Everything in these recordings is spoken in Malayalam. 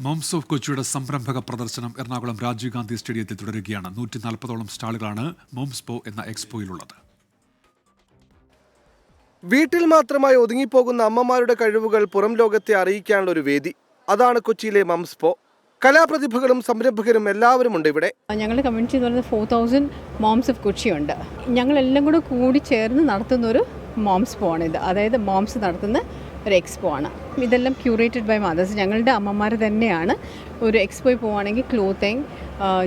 മോംസ് ഓഫ് കൊച്ചിയുടെ സംരംഭക പ്രദർശനം എറണാകുളം രാജീവ് ഗാന്ധി സ്റ്റേഡിയത്തിൽ തുടരുകയാണ്. നൂറ്റി നാൽപ്പതോളം സ്റ്റാളുകളാണ് മോംസ്പോ എന്ന എക്സ്പോയിലുള്ളത്. വീട്ടിൽ മാത്രമായി ഒതുങ്ങിപ്പോകുന്ന അമ്മമാരുടെ കഴിവുകൾ പുറം ലോകത്തെ അറിയിക്കാനുള്ള ഒരു വേദി. അതാണ് കൊച്ചിയിലെ മംസ്പോ കലാപ്രതിഭകളും സംരംഭകരും എല്ലാവരും ഉണ്ട് ഇവിടെ. ഞങ്ങളുടെ കമ്മ്യൂണിറ്റി എന്ന് പറയുന്നത് four thousand moms of Kochi ഉണ്ട്. ഞങ്ങളെല്ലാം കൂടെ കൂടി ചേർന്ന് നടത്തുന്ന ഒരു മോംസ് പോ ആണ് ഇത്. അതായത് മോംസ് നടത്തുന്ന ഒരു എക്സ്പോ ആണ്. ഇതെല്ലാം ക്യൂറേറ്റഡ് ബൈ മദേഴ്സ് ഞങ്ങളുടെ അമ്മമാർ തന്നെയാണ് ഒരു എക്സ്പോയിൽ പോവുകയാണെങ്കിൽ ക്ലോത്തിങ്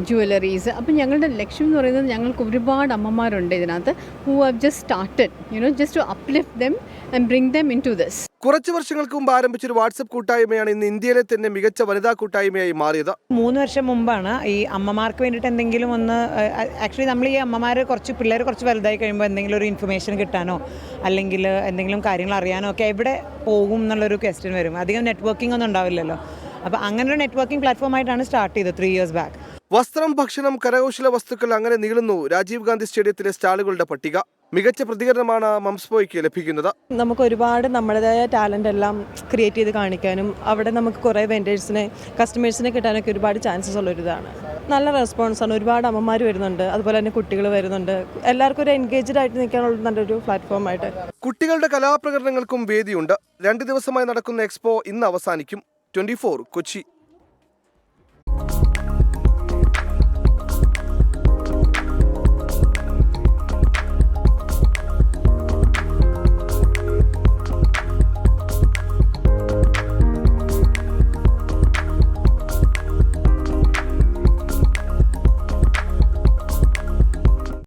ജുവലറീസ് അപ്പം ഞങ്ങളുടെ ലക്ഷ്യം എന്ന് പറയുന്നത് ഞങ്ങൾക്ക് ഒരുപാട് അമ്മമാരുണ്ട് ഇതിനകത്ത് who have just started you know just to uplift them and bring them into this കുറച്ചു വർഷങ്ങൾക്ക് മുമ്പ് ആരംഭിച്ച ഒരു വാട്സപ്പ് കൂട്ടായ്മയാണ് ഇന്ന് ഇന്ത്യയിലെ തന്നെ മികച്ച വനിതാ കൂട്ടായ്മയായി മാറിയത്. മൂന്ന് വർഷം മുമ്പാണ് ഈ അമ്മമാർക്ക് വേണ്ടിയിട്ട് എന്തെങ്കിലും ഒന്ന് ആക്ച്വലി നമ്മൾ ഈ അമ്മമാർ കുറച്ച് പിള്ളേർ കുറച്ച് വലുതായി കഴിയുമ്പോൾ എന്തെങ്കിലും ഒരു ഇൻഫർമേഷൻ കിട്ടാനോ അല്ലെങ്കിൽ എന്തെങ്കിലും കാര്യങ്ങൾ അറിയാനോ ഒക്കെ എവിടെ പോകും എന്നുള്ളൊരു ക്വസ്റ്റ്യൻ വരും. അധികം നെറ്റ്വർക്കിംഗ് ഒന്നും ഉണ്ടാവില്ലല്ലോ. അപ്പോൾ അങ്ങനെ ഒരു നെറ്റ്വർക്കിംഗ് പ്ലാറ്റ്ഫോം ആയിട്ടാണ് സ്റ്റാർട്ട് ചെയ്തത് ത്രീ ഇയേഴ്സ് ബാക്ക് വസ്ത്രം ഭക്ഷണം കരകൗശല വസ്തുക്കൾ അങ്ങനെ നീളുന്നു രാജീവ് ഗാന്ധി സ്റ്റേഡിയത്തിലെ സ്റ്റാളുകളുടെ പട്ടിക. മികച്ച പ്രതികരണമാണ് മംസ്പോയ്ക്ക് ലഭിക്കുന്നത്. നമുക്ക് ഒരുപാട് നമ്മുടേതായ ടാലന്റ് എല്ലാം ക്രിയേറ്റ് ചെയ്ത് കാണിക്കാനും അവിടെ നമുക്ക് കുറേ വെൻഡേഴ്സിനെ കസ്റ്റമേഴ്സിനെ കിട്ടാനൊക്കെ ഒരുപാട് ചാൻസസ് ഉള്ള ഒരിതാണ്. നല്ല റെസ്പോൺസാണ് ഒരുപാട് അമ്മമാർ വരുന്നുണ്ട്. അതുപോലെ തന്നെ കുട്ടികൾ വരുന്നുണ്ട്. എല്ലാവർക്കും ഒരു എൻഗേജ്ഡ് ആയിട്ട് നിൽക്കാനുള്ള നല്ലൊരു പ്ലാറ്റ്ഫോം ആയിട്ട്. കുട്ടികളുടെ കലാപ്രകടനങ്ങൾക്കും വേദിയുണ്ട്. രണ്ട് ദിവസമായി നടക്കുന്ന എക്സ്പോ ഇന്ന് അവസാനിക്കും. ട്വന്റി കൊച്ചി.